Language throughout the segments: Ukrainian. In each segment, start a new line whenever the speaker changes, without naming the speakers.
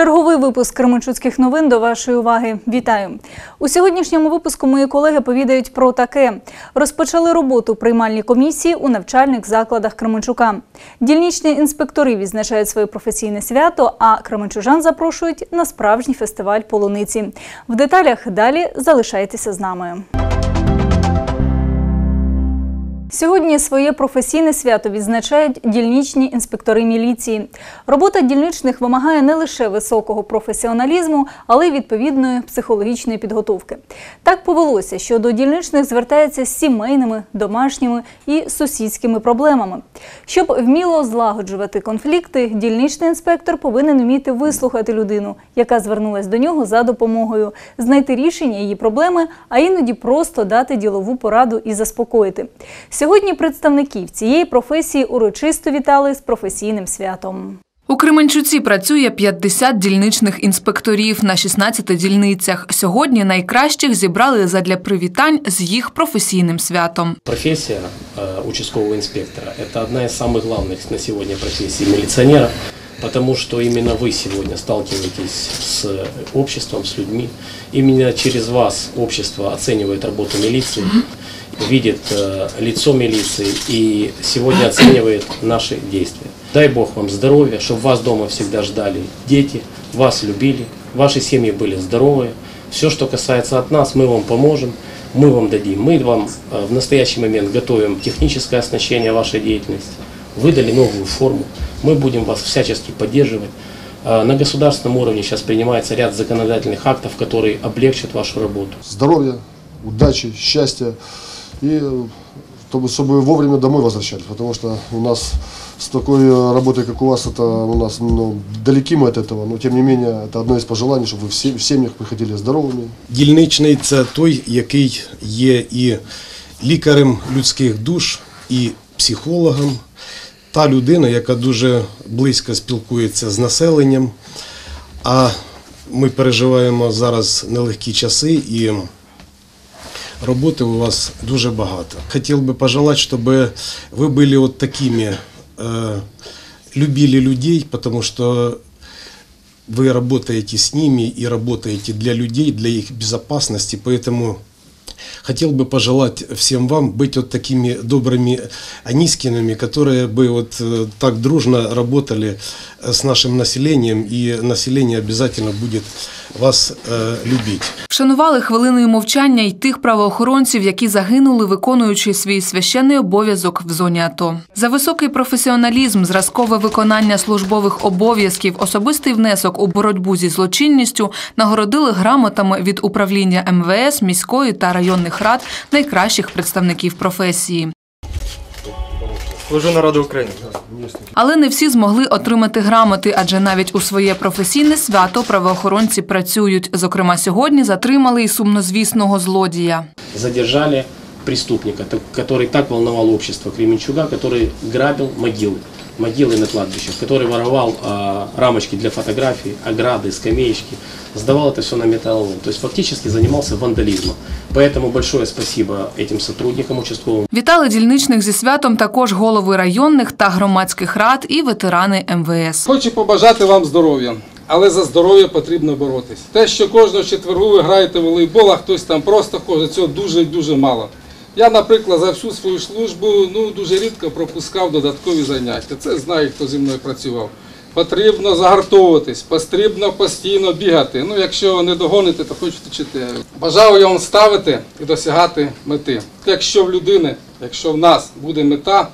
Черговий випуск Кременчуцьких новин до вашої уваги. Вітаю! У сьогоднішньому випуску мої колеги повідають про таке: розпочали роботу приймальні комісії у навчальних закладах Кременчука. Дільничні інспектори відзначають своє професійне свято, а кременчужан запрошують на справжній фестиваль полуниці. В деталях далі залишайтеся з нами. Сьогодні своє професійне свято відзначають дільничні інспектори міліції. Робота дільничних вимагає не лише високого професіоналізму, але й відповідної психологічної підготовки. Так повелося, що до дільничних звертаються з сімейними, домашніми і сусідськими проблемами. Щоб вміло злагоджувати конфлікти, дільничний інспектор повинен вміти вислухати людину, яка звернулась до нього за допомогою, знайти рішення її проблеми, а іноді просто дати ділову пораду і заспокоїти. Сьогодні представників цієї професії урочисто вітали з професійним святом.
У Кременчуці працює 50 дільничних інспекторів на 16 дільницях. Сьогодні найкращих зібрали задля привітань з їх професійним святом.
Профессия э, участкового инспектора – это одна из самых главных на сегодня профессий милиционера, потому что именно вы сегодня сталкиваетесь с обществом, с людьми. Именно через вас общество оценивает работу милиции, Видит э, лицо милиции и сегодня оценивает наши действия. Дай Бог вам здоровья, чтобы вас дома всегда ждали дети, вас любили, ваши семьи были здоровые. Все, что касается от нас, мы вам поможем, мы вам дадим. Мы вам э, в настоящий момент готовим техническое оснащение вашей деятельности, выдали новую форму. Мы будем вас всячески поддерживать. Э, На государственном уровне сейчас принимается ряд законодательных актов, которые облегчат вашу работу.
здоровья, удачи, счастья и э, чтобы, чтобы вовремя домой возвращались, потому что у нас с такой э, работой, как у вас, это у нас ну, далеки мы от этого, но тем не менее это одно из пожеланий, чтобы вы в се- в семьях приходили здоровыми,
Дільничний це той, який є і лікарем людських душ, і психологом, та людина, яка дуже близько спілкується з населенням. А ми переживаємо зараз нелегкі часи і Роботи у вас дуже багато. Хотів би пожелати, щоб ви були от такими, любили людей, потому что вы работаете с ними и работаете для людей, для их безопасности, поэтому хотел бы пожелать всем вам быть вот такими добрыми Анискинами, которые бы вот так дружно работали с нашим населением, и население обязательно будет вас э, любить.
Вшанували хвилиною мовчання й тих правоохоронців, які загинули, виконуючи свій священний обов'язок в зоні АТО. За високий професіоналізм, зразкове виконання службових обов'язків, особистий внесок у боротьбу зі злочинністю нагородили грамотами від управління МВС, міської та районних рад найкращих представників професії.
Служу народу України.
Але не всі змогли отримати грамоти, адже навіть у своє професійне свято правоохоронці працюють. Зокрема, сьогодні затримали й сумнозвісного злодія.
Задержали преступника, так- который так волновал общество Кременчуга, который грабил могилы, могилы на кладбищах, который воровал а, рамочки для фотографий, ограды, скамеечки, сдавал это все на металлолом. То есть фактически занимался вандализмом. Поэтому большое спасибо этим сотрудникам участковым.
Вітали дільничних зі святом також голови районних та громадських рад і ветерани МВС.
Хочу побажати вам здоров'я, але за здоров'я потрібно боротись. Те, що кожного четвергу ви граєте в волейбол, а хтось там просто ходить, цього дуже і дуже мало. Я, наприклад, за всю свою службу ну, дуже рідко пропускав додаткові заняття. Це знає, хто зі мною працював. Потрібно загартовуватись, потрібно постійно бігати. Ну, якщо не догоните, то хоч втечете. Бажаю я вам ставити і досягати мети. Якщо в людини, якщо в нас буде мета,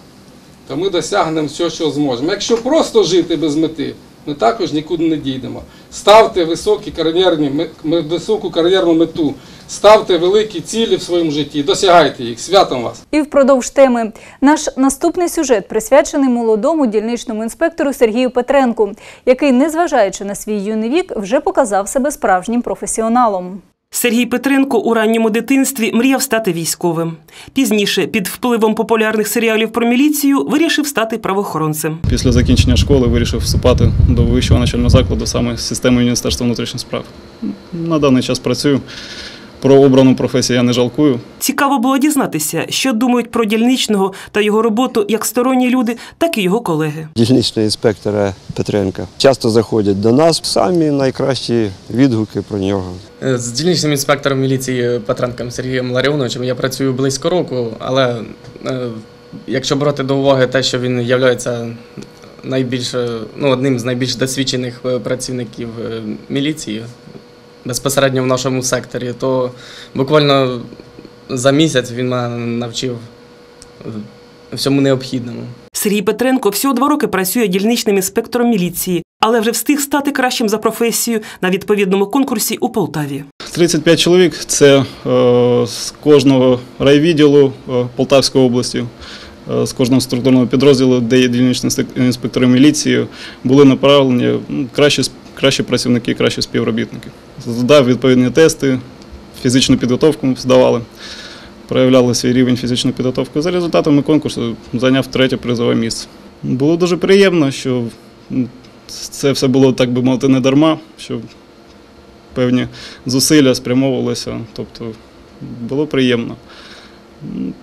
то ми досягнемо все, що зможемо. Якщо просто жити без мети, ми також нікуди не дійдемо. Ставте високі кар'єрні, високу кар'єрну мету, ставте великі цілі в своєму житті, досягайте їх. Святом вас!
І впродовж теми наш наступний сюжет присвячений молодому дільничному інспектору Сергію Петренку, який, незважаючи на свій юний вік, вже показав себе справжнім професіоналом.
Сергій Петренко у ранньому дитинстві мріяв стати військовим. Пізніше, під впливом популярних серіалів про міліцію, вирішив стати правоохоронцем.
Після закінчення школи вирішив вступати до вищого начального закладу саме з системи Міністерства внутрішніх справ. На даний час працюю про обрану професію я не жалкую.
Цікаво було дізнатися, що думають про дільничного та його роботу як сторонні люди, так і його колеги.
Дільничного інспектора Петренка часто заходять до нас. Самі найкращі відгуки про нього.
З дільничним інспектором міліції Петренком Сергієм Ларіоновичем я працюю близько року, але е, якщо брати до уваги те, що він є найбільш, ну, одним з найбільш досвідчених е, працівників е, міліції безпосередньо в нашому секторі, то буквально за місяць він мене навчив всьому необхідному.
Сергій Петренко всього два роки працює дільничним інспектором міліції, але вже встиг стати кращим за професію на відповідному конкурсі у Полтаві.
35 чоловік це е, з кожного райвідділу е, Полтавської області, е, з кожного структурного підрозділу, де є дільничні інспектори міліції, були направлені ну, кращі, працівники, кращі співробітники. Здав відповідні тести, фізичну підготовку здавали, проявляли свій рівень фізичної підготовки. За результатами конкурсу зайняв третє призове місце. Було дуже приємно, що це все було, так би мовити, не дарма, що певні зусилля спрямовувалися. Тобто було приємно.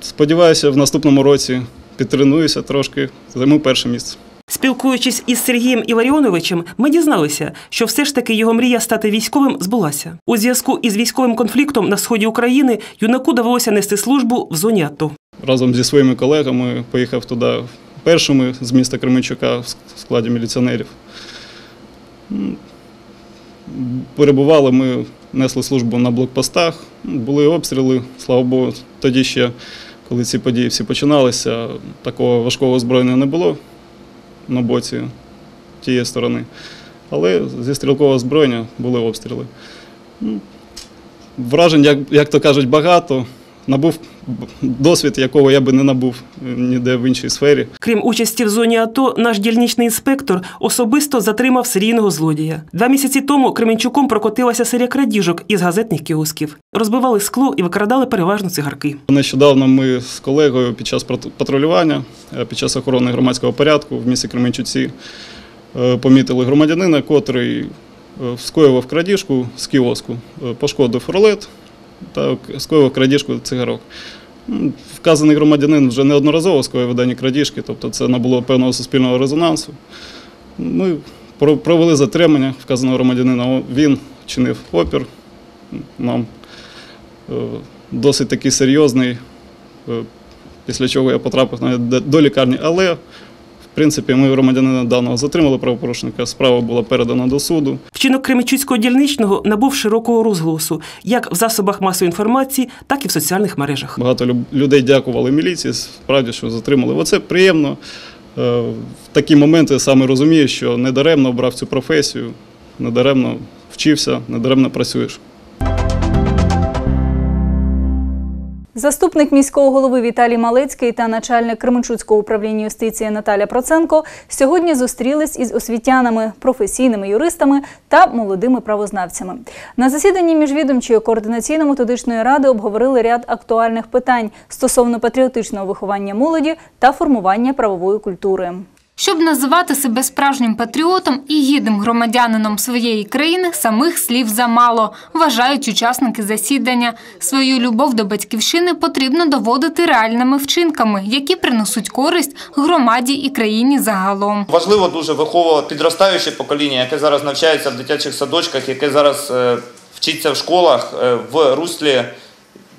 Сподіваюся, в наступному році підтренуюся трошки, займу перше місце.
Спілкуючись із Сергієм Іларіоновичем, ми дізналися, що все ж таки його мрія стати військовим збулася. У зв'язку із військовим конфліктом на сході України юнаку довелося нести службу в зоні АТО.
Разом зі своїми колегами поїхав туди першими з міста Кременчука в складі міліціонерів. Перебували ми, несли службу на блокпостах, були обстріли, слава Богу, тоді ще, коли ці події всі починалися, такого важкого озброєння не було на боці тієї сторони. Але зі стрілкового зброєння були обстріли. Вражень, як, як то кажуть, багато. Набув досвід, якого я би не набув е, ніде в іншій сфері.
Крім участі в зоні АТО, наш дільничний інспектор особисто затримав серійного злодія. Два місяці тому Кременчуком прокотилася серія крадіжок із газетних кіосків. Розбивали скло і викрадали переважно цигарки.
Нещодавно ми з колегою під час пат- патрулювання, е, під час охорони громадського порядку в місті Кременчуці е, помітили громадянина, котрий скоював крадіжку з кіоску, пошкодив рулет та скоював крадіжку цигарок. Вказаний громадянин вже неодноразово скоював дані крадіжки, тобто це набуло певного суспільного резонансу. Ми провели затримання вказаного громадянина. Він чинив опір нам е, досить такий серйозний, е, після чого я потрапив до лікарні. Але, в принципі, ми громадянина даного затримали правопорушника, справа була передана до суду.
Вчинок Кременчуцького дільничного набув широкого розголосу як в засобах масової інформації, так і в соціальних мережах.
Багато людей дякували міліції, справді, що затримали. Оце приємно. Е, В такі моменти саме розумієш, що недаремно обрав цю професію, недаремно вчився, недаремно працюєш.
Заступник міського голови Віталій Малецький та начальник Кременчуцького управління юстиції Наталя Проценко сьогодні зустрілись із освітянами, професійними юристами та молодими правознавцями. На засіданні міжвідомчої координаційно-методичної ради обговорили ряд актуальних питань стосовно патріотичного виховання молоді та формування правової культури.
Щоб називати себе справжнім патріотом і гідним громадянином своєї країни, самих слів замало, вважають учасники засідання. Свою любов до батьківщини потрібно доводити реальними вчинками, які принесуть користь громаді і країні загалом.
Важливо дуже виховувати підростаюче покоління, яке зараз навчається в дитячих садочках, яке зараз е, вчиться в школах е, в руслі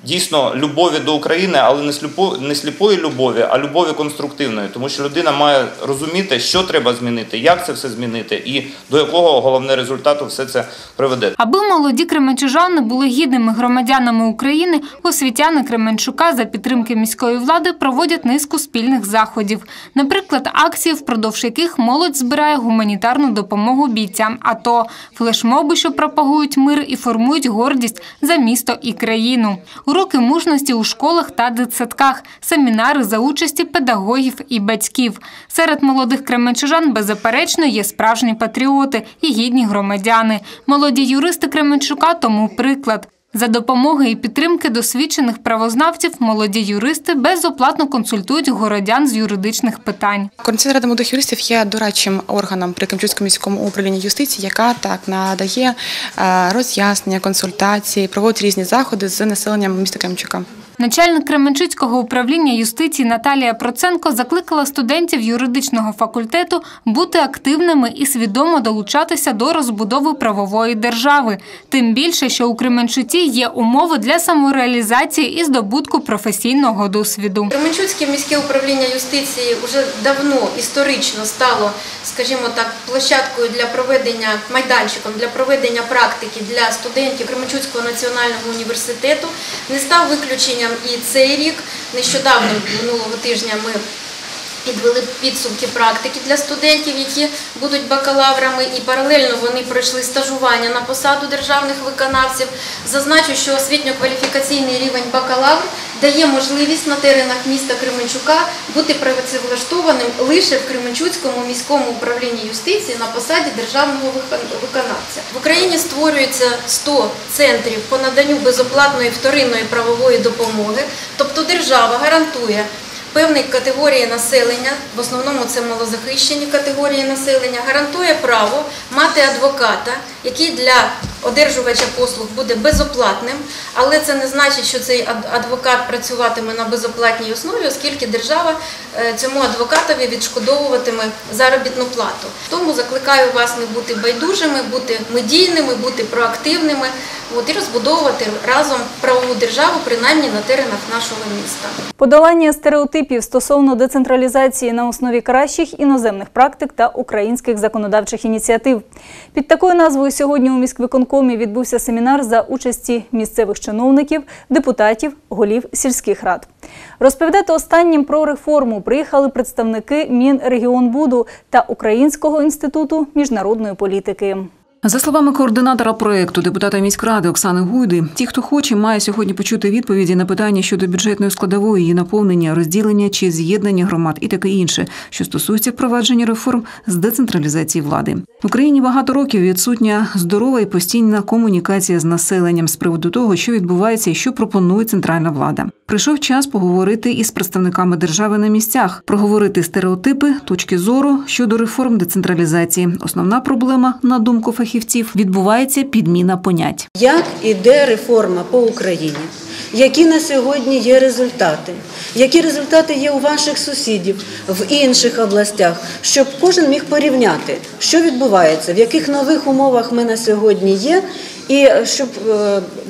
дійсно любові до України, але не сліпо, не сліпої любові, а любові конструктивної. Тому що людина має розуміти, що треба змінити, як це все змінити, і до якого головне результату все це приведе.
Аби молоді кременчужани були гідними громадянами України, освітяни Кременчука за підтримки міської влади проводять низку спільних заходів. Наприклад, акції, впродовж яких молодь збирає гуманітарну допомогу бійцям АТО, флешмоби, що пропагують мир і формують гордість за місто і країну. Уроки мужності у школах та дитсадках, семінари за участі педагогів і батьків. Серед молодих кременчужан беззаперечно є справжні патріоти і гідні громадяни. Молоді юристи Кременчука тому приклад. За допомоги і підтримки досвідчених правознавців молоді юристи безоплатно консультують городян з юридичних питань.
Координаційна рада молодих юристів є дорадчим органом при Кремчуцькому міському управлінні юстиції, яка так надає е, роз'яснення, консультації, проводить різні заходи з населенням міста Кремчука.
Начальник Кременчуцького управління юстиції Наталія Проценко закликала студентів юридичного факультету бути активними і свідомо долучатися до розбудови правової держави. Тим більше, що у Кременчуці є умови для самореалізації і здобутку професійного досвіду.
Кременчуцьке міське управління юстиції вже давно історично стало, скажімо так, площадкою для проведення майданчиком для проведення практики для студентів Кременчуцького національного університету. Не став виключенням і цей рік. Нещодавно минулого тижня ми підвели підсумки практики для студентів, які будуть бакалаврами, і паралельно вони пройшли стажування на посаду державних виконавців. Зазначу, що освітньо-кваліфікаційний рівень бакалавр дає можливість на теренах міста Кременчука бути працевлаштованим лише в Кременчуцькому міському управлінні юстиції на посаді державного виконавця. В Україні створюється 100 центрів по наданню безоплатної вторинної правової допомоги, тобто держава гарантує певної категорії населення, в основному це малозахищені категорії населення, гарантує право мати адвоката, який для одержувача послуг буде безоплатним, але це не значить, що цей адвокат працюватиме на безоплатній основі, оскільки держава цьому адвокатові відшкодовуватиме заробітну плату. Тому закликаю вас не бути байдужими, бути медійними, бути проактивними от, і розбудовувати разом правову державу, принаймні на теренах нашого міста.
Подолання стереотипів стосовно децентралізації на основі кращих іноземних практик та українських законодавчих ініціатив. Під такою назвою сьогодні у міськвиконкомі відбувся семінар за участі місцевих чиновників, депутатів, голів сільських рад. Розповідати останнім про реформу приїхали представники Мінрегіонбуду та Українського інституту міжнародної політики.
За словами координатора проєкту, депутата міськради Оксани Гуйди, ті, хто хоче, має сьогодні почути відповіді на питання щодо бюджетної складової, її наповнення, розділення чи з'єднання громад і таке інше, що стосується впровадження реформ з децентралізації влади. В Україні багато років відсутня здорова і постійна комунікація з населенням з приводу того, що відбувається і що пропонує центральна влада. Прийшов час поговорити із представниками держави на місцях, проговорити стереотипи, точки зору щодо реформ децентралізації. Основна проблема, на думку фахівців, відбувається підміна понять.
Як іде реформа по Україні? Які на сьогодні є результати? Які результати є у ваших сусідів в інших областях, щоб кожен міг порівняти, що відбувається, в яких нових умовах ми на сьогодні є, і щоб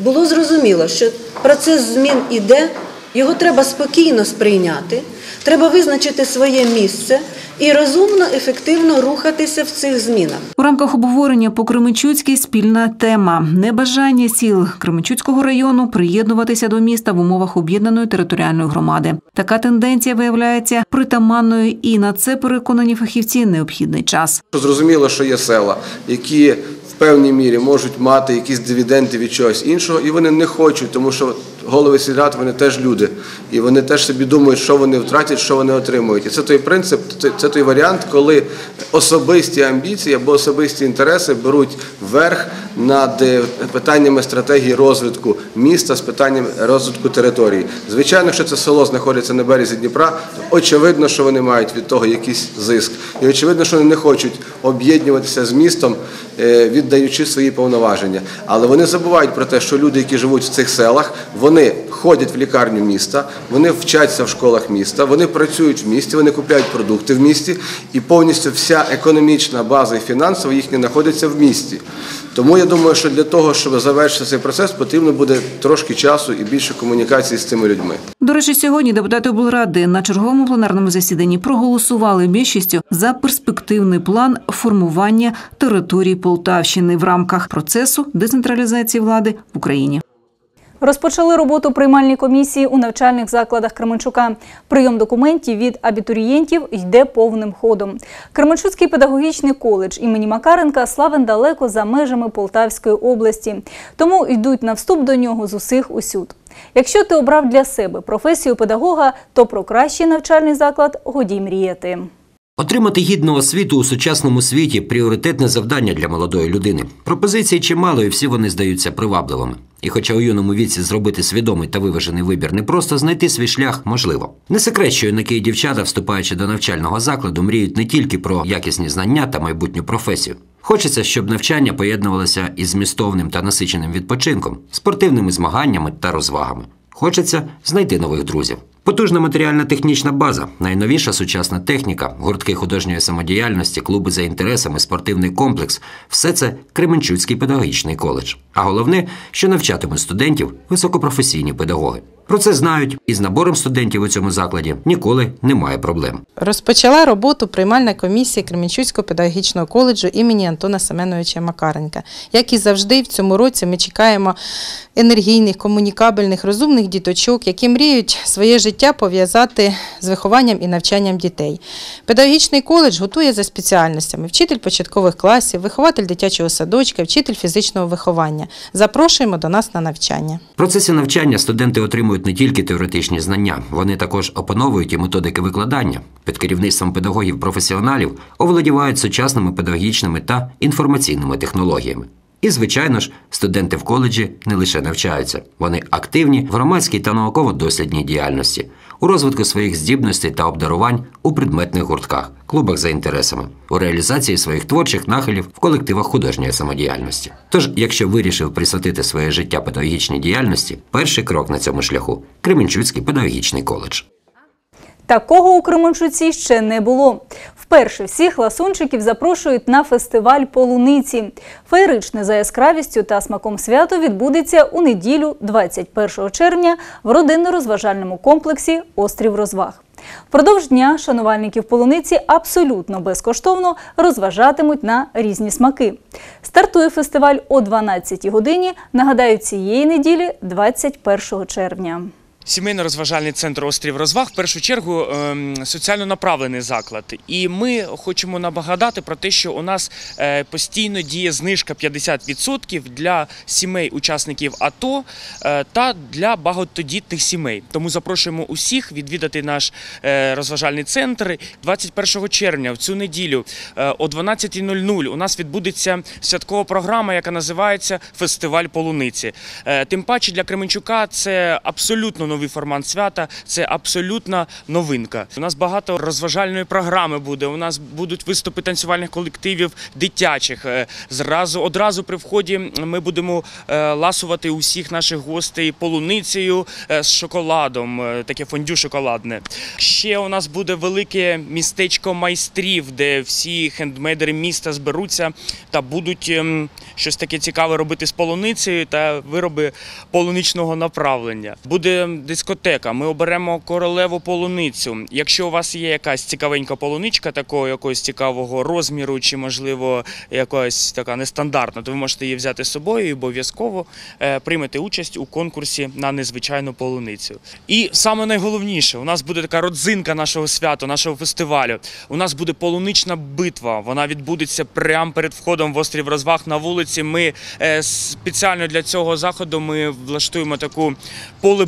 було зрозуміло, що процес змін іде, його треба спокійно сприйняти, треба визначити своє місце і розумно, ефективно рухатися в цих змінах.
У рамках обговорення по Кременчуцькій спільна тема небажання сіл Кременчуцького району приєднуватися до міста в умовах об'єднаної територіальної громади. Така тенденція виявляється притаманною, і на це переконані фахівці необхідний час.
Зрозуміло, що є села, які в певній мірі можуть мати якісь дивіденди від чогось іншого, і вони не хочуть, тому що голови сільрад вони теж люди, і вони теж собі думають, що вони втратять, що вони отримують. І це той принцип, це той варіант, коли особисті амбіції або особисті інтереси беруть верх над питаннями стратегії розвитку міста з питанням розвитку території. Звичайно, що це село знаходиться на березі Дніпра, то очевидно, що вони мають від того якийсь зиск, і очевидно, що вони не хочуть об'єднуватися з містом, віддаючи свої повноваження. Але вони забувають про те, що люди, які живуть в цих селах, вони ходять в лікарню міста, вони вчаться в школах міста, вони працюють в місті, вони купляють продукти в місті, і повністю вся економічна база і фінансова їхня знаходиться в місті. Тому я думаю, що для того, щоб завершити цей процес, потрібно буде трошки часу і більше комунікації з цими людьми.
До речі, сьогодні депутати облради на черговому пленарному засіданні проголосували більшістю за перспективний план формування території Полтавщини в рамках процесу децентралізації влади в Україні.
Розпочали роботу приймальні комісії у навчальних закладах Кременчука. Прийом документів від абітурієнтів йде повним ходом. Кременчуцький педагогічний коледж імені Макаренка славен далеко за межами Полтавської області, тому йдуть на вступ до нього з усіх усюд. Якщо ти обрав для себе професію педагога, то про кращий навчальний заклад годі мріяти.
Отримати гідну освіту у сучасному світі пріоритетне завдання для молодої людини. Пропозицій чимало, і всі вони здаються привабливими. І хоча у юному віці зробити свідомий та виважений вибір не просто знайти свій шлях можливо. Не секрет, що юнаки і дівчата, вступаючи до навчального закладу, мріють не тільки про якісні знання та майбутню професію. Хочеться, щоб навчання поєднувалося із змістовним та насиченим відпочинком, спортивними змаганнями та розвагами. Хочеться знайти нових друзів. Потужна матеріально-технічна база, найновіша сучасна техніка, гуртки художньої самодіяльності, клуби за інтересами, спортивний комплекс все це Кременчуцький педагогічний коледж. А головне, що навчатимуть студентів високопрофесійні педагоги. Про це знають, і з набором студентів у цьому закладі ніколи немає проблем.
Розпочала роботу приймальна комісія Кременчуцького педагогічного коледжу імені Антона Семеновича Макаренка. Як і завжди, в цьому році ми чекаємо енергійних, комунікабельних, розумних діточок, які мріють своє життя пов'язати з вихованням і навчанням дітей. Педагогічний коледж готує за спеціальностями: вчитель початкових класів, вихователь дитячого садочка, вчитель фізичного виховання. Запрошуємо до нас на навчання.
В процесі навчання студенти отримують не тільки теоретичні знання, вони також опановують і методики викладання. Під керівництвом педагогів-професіоналів оволодівають сучасними педагогічними та інформаційними технологіями. І, звичайно ж, студенти в коледжі не лише навчаються, вони активні в громадській та науково-дослідній діяльності, у розвитку своїх здібностей та обдарувань у предметних гуртках, клубах за інтересами, у реалізації своїх творчих нахилів в колективах художньої самодіяльності. Тож, якщо вирішив присвятити своє життя педагогічній діяльності, перший крок на цьому шляху Кременчуцький педагогічний коледж.
Такого у Кременчуці ще не було. Вперше всіх ласунчиків запрошують на фестиваль полуниці. Феєричне за яскравістю та смаком свято відбудеться у неділю, 21 червня, в родинно-розважальному комплексі Острів розваг. Впродовж дня шанувальників полуниці абсолютно безкоштовно розважатимуть на різні смаки. Стартує фестиваль о 12 годині. Нагадаю, цієї неділі, 21 червня.
Сімейно-розважальний центр острів розваг в першу чергу ем, соціально направлений заклад. І ми хочемо нагадати про те, що у нас е, постійно діє знижка 50% для сімей учасників АТО е, та для багатодітних сімей. Тому запрошуємо усіх відвідати наш е, розважальний центр 21 червня в цю неділю о 12.00 у нас відбудеться святкова програма, яка називається Фестиваль полуниці. Тим паче для Кременчука це абсолютно новий формат свята, це абсолютна новинка. У нас багато розважальної програми буде. У нас будуть виступи танцювальних колективів дитячих. Е, Зразу одразу при вході ми будемо е, ласувати усіх наших гостей полуницею е, з шоколадом, таке фондю шоколадне. Ще у нас буде велике містечко майстрів, де всі хендмейдери міста зберуться та будуть ем, щось таке цікаве робити з полуницею та вироби полуничного направлення. Буде дискотека. Ми оберемо королеву полуницю. Якщо у вас є якась цікавенька полуничка, такого якогось цікавого розміру, чи можливо якась така нестандартна, то ви можете її взяти з собою і обов'язково е, приймете участь у конкурсі на незвичайну полуницю. І саме найголовніше, у нас буде така родзинка нашого свята, нашого фестивалю. У нас буде полунична битва. Вона відбудеться прямо перед входом в острів розваг на вулиці. Ми е, спеціально для цього заходу ми влаштуємо таку поле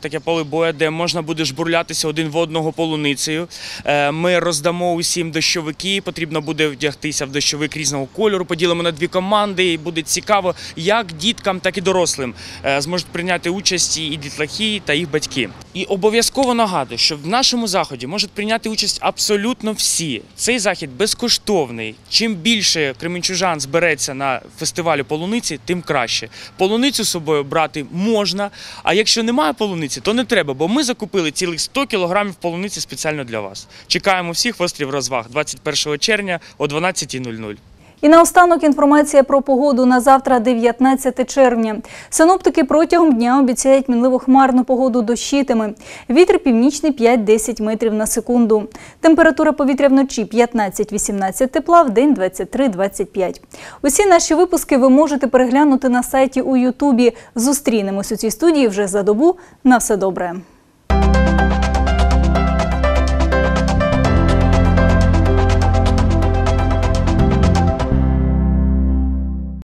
таке поле боя, де можна буде жбурлятися один в одного полуницею. Е, Ми роздамо усім дощовики. Потрібно буде вдягтися в дощовик різного кольору. Поділимо на дві команди. І буде цікаво, як діткам, так і дорослим е, зможуть прийняти участь і дітлахи та їх батьки. І обов'язково нагадую, що в нашому заході можуть прийняти участь абсолютно всі. Цей захід безкоштовний. Чим більше кременчужан збереться на фестивалі полуниці, тим краще. Полуницю з собою брати можна. А якщо немає полуниці, то не треба, бо ми закупили цілих 100 кілограмів полуниці спеціально для вас. Чекаємо всіх в острів розваг 21 червня о 12.00.
І наостанок інформація про погоду на завтра, 19 червня. Синоптики протягом дня обіцяють мінливо хмарну погоду дощитиме. Вітер північний 5-10 метрів на секунду. Температура повітря вночі 15-18 тепла, в день 23-25. Усі наші випуски ви можете переглянути на сайті у Ютубі. Зустрінемось у цій студії вже за добу. На все добре.